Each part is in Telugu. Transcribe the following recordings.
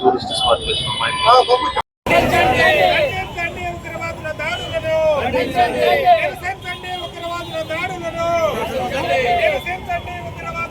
టూరిస్ట్ స్పాట్ వేస్తున్నాం ఖండించండి ఉగ్రవాదుల దాడులను నిరసించండి ఉగ్రవాదుల దాడులను నిరసించండి ఉగ్రవాదుల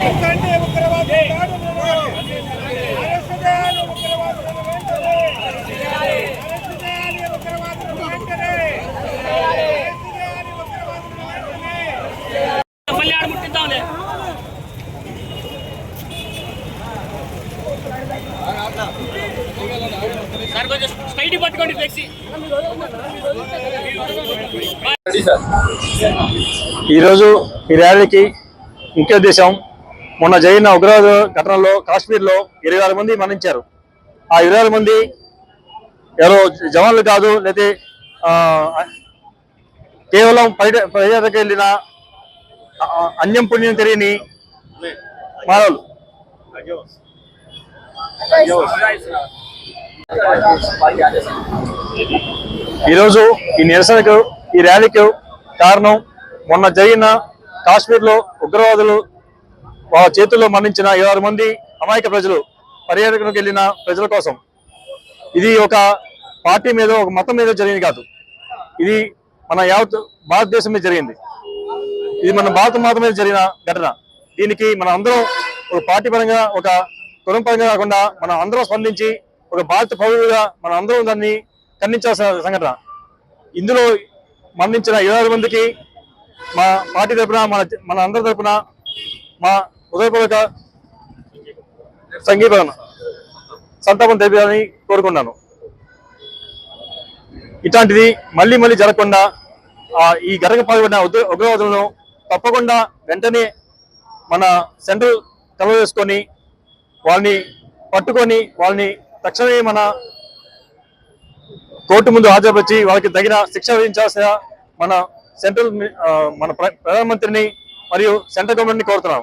ఖండించండి ఉగ్రవాదుల దాడులను అరెస్టు చేయాలి ఉగ్రవాదులను వెంటనే అరెస్టు చేయాలి ఉగ్రవాదులను వెంటనే అరెస్టు చేయాలి ఉగ్రవాదులను వెంటనే మళ్ళీ ఆడ ముట్టిద్దాంలే సార్ కొంచెం స్ట్రైట్ పట్టుకోండి ఫ్లెక్సీ. ఈరోజు ఈ ర్యాలీకి ముఖ్య ఉద్దేశం మొన్న జరిగిన ఉగ్రవాద ఘటనలో కాశ్మీర్లో ఇరవై ఆరు మంది మరణించారు. ఆ ఇరవై ఆరు మంది ఎవరో జవాన్లు కాదు లేకపోతే కేవలం పర్యట పర్యటనకు వెళ్ళిన అన్యం పుణ్యం తెలియని మానవులు. ఈరోజు ఈ నిరసనకు ఈ ర్యాలీకి కారణం మొన్న జరిగిన కాశ్మీర్లో ఉగ్రవాదులు వాళ్ళ చేతుల్లో మరణించిన ఇరవై మంది అమాయక ప్రజలు పర్యాటకులకు వెళ్ళిన ప్రజల కోసం. ఇది ఒక పార్టీ మీద ఒక మతం మీద జరిగింది కాదు. ఇది మన యావత్ భారతదేశం మీద జరిగింది. ఇది మన భారత మాత మీద జరిగిన ఘటన. దీనికి మన అందరం ఒక పార్టీ పరంగా ఒక కులం పరంగా కాకుండా మనం అందరం స్పందించి ఒక భారత పౌరులుగా మన అందరం దాన్ని ఖండించాల్సిన సంఘటన. ఇందులో మరణించిన ఇరవై మందికి మా పార్టీ తరపున మన మన అందరి తరపున మా హృదయపూర్వక సంగీతం సంతాపం తెలిపాలని కోరుకున్నాను ఇట్లాంటిది మళ్ళీ మళ్ళీ జరగకుండా ఆ, ఈ ఘటన పాల్గొన్న ఉగ్రవాదులను తప్పకుండా వెంటనే మన సెంట్రల్ కలవ వాళ్ళని పట్టుకొని వాళ్ళని తక్షణమే మన కోర్టు ముందు హాజరుపరిచి వాళ్ళకి తగిన శిక్ష విధించాల్సిన మన సెంట్రల్ మన ప్ర- ప్రధానమంత్రిని మరియు సెంట్రల్ గవర్నమెంట్ని కోరుతున్నాం.